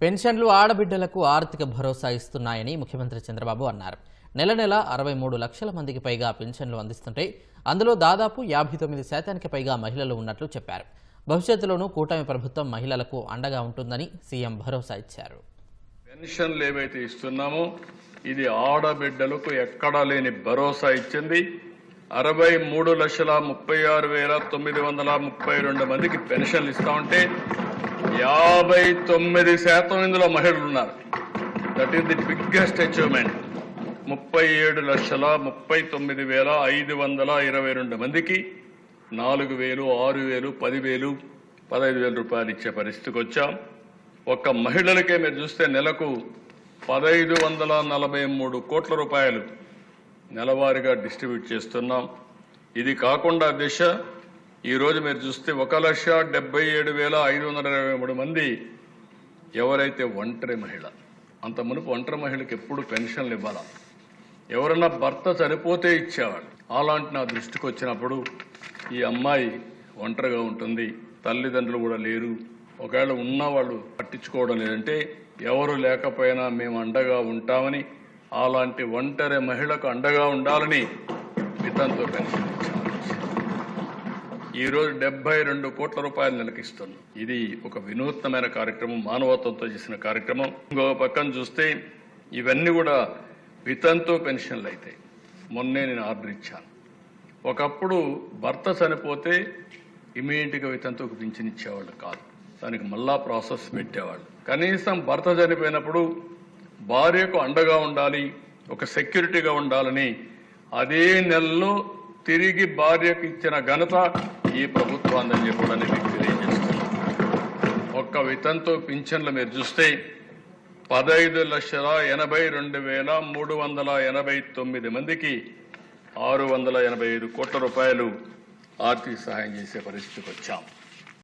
పెన్షన్లు ఆడబిడ్డలకు ఆర్థిక భరోసా ఇస్తున్నాయని ముఖ్యమంత్రి చంద్రబాబు అన్నారు. నెల నెల అరవై మూడు లక్షల మందికి పైగా పెన్షన్లు అందిస్తుంటే అందులో దాదాపు యాభై తొమ్మిది శాతానికి పైగా మహిళలు ఉన్నట్లు చెప్పారు. భవిష్యత్తులోనూ కూటమి ప్రభుత్వం మహిళలకు అండగా ఉంటుందని సీఎం భరోసా ఇచ్చారు. పెన్షన్లు ఏవైతే ఇస్తున్నామో ఇది ఆడబిడ్డలకు ఎక్కడా లేని భరోసా ఇచ్చింది. అరవై మూడు లక్షల ముప్పై ఆరు వేల తొమ్మిది వందల ముప్పై రెండు మందికి పెన్షన్లు ఇస్తా ఉంటే యాభై తొమ్మిది శాతం ఇందులో మహిళలు ఉన్నారు. That is the biggest achievement ముప్పై ఏడు లక్షల ముప్పై తొమ్మిది వేల ఐదు వందల ఇరవై రెండు మందికి నాలుగు వేలు ఆరు వేలు పదివేలు పదహైదు వేల రూపాయలు ఇచ్చే పరిస్థితికి వచ్చాం. ఒక్క మహిళలకే మీరు చూస్తే నెలకు పదహైదు వందల నలభై మూడు కోట్ల రూపాయలు నెలవారీగా డిస్ట్రిబ్యూట్ చేస్తున్నాం. ఇది కాకుండా దిశ ఈరోజు మీరు చూస్తే ఒక లక్ష డెబ్బై ఏడు వేల ఐదు వందల ఇరవై మూడు మంది ఎవరైతే ఒంటరి మహిళ అంత మునుపు ఒంటరి మహిళకి ఎప్పుడు పెన్షన్లు ఇవ్వాలా? ఎవరన్నా భర్త చనిపోతే ఇచ్చేవాళ్ళు. అలాంటి నా దృష్టికి వచ్చినప్పుడు ఈ అమ్మాయి ఒంటరిగా ఉంటుంది తల్లిదండ్రులు కూడా లేరు. ఒకవేళ ఉన్న వాళ్ళు పట్టించుకోవడం లేదంటే ఎవరు లేకపోయినా మేము అండగా ఉంటామని అలాంటి ఒంటరి మహిళకు అండగా ఉండాలని మితంతో పెన్షన్ ఇచ్చాం ఈరోజు డెబ్బై రెండు కోట్ల రూపాయలు నెలకిస్తున్నాం ఇది ఒక వినూత్నమైన కార్యక్రమం మానవత్వంతో చేసిన కార్యక్రమం. ఇంకో పక్కన చూస్తే ఇవన్నీ కూడా వితంతు పెన్షన్లు అయితే. మొన్నే నేను ఆర్డర్ ఇచ్చాను. ఒకప్పుడు భర్త చనిపోతే ఇమీడియట్గా వితంతుకు పింఛన్ ఇచ్చేవాళ్ళు కాదు. దానికి మళ్ళా ప్రాసెస్ పెట్టేవాళ్ళు. కనీసం భర్త చనిపోయినప్పుడు భార్యకు అండగా ఉండాలి ఒక సెక్యూరిటీగా ఉండాలని అదే నెలలో తిరిగి భార్యకు ఇచ్చిన ఘనత ఈ ప్రభుత్వాన్ని కూడా మీకు తెలియజేస్తున్నాను. ఒక్క వితంతో పింఛన్లు మీరు చూస్తే పదహైదు లక్షల ఎనభై రెండు వేల మూడు వందల ఎనభై తొమ్మిది మందికి ఆరు వందల ఎనభై ఐదు కోట్ల రూపాయలు ఆర్థిక సహాయం చేసే పరిస్థితికి వచ్చాం.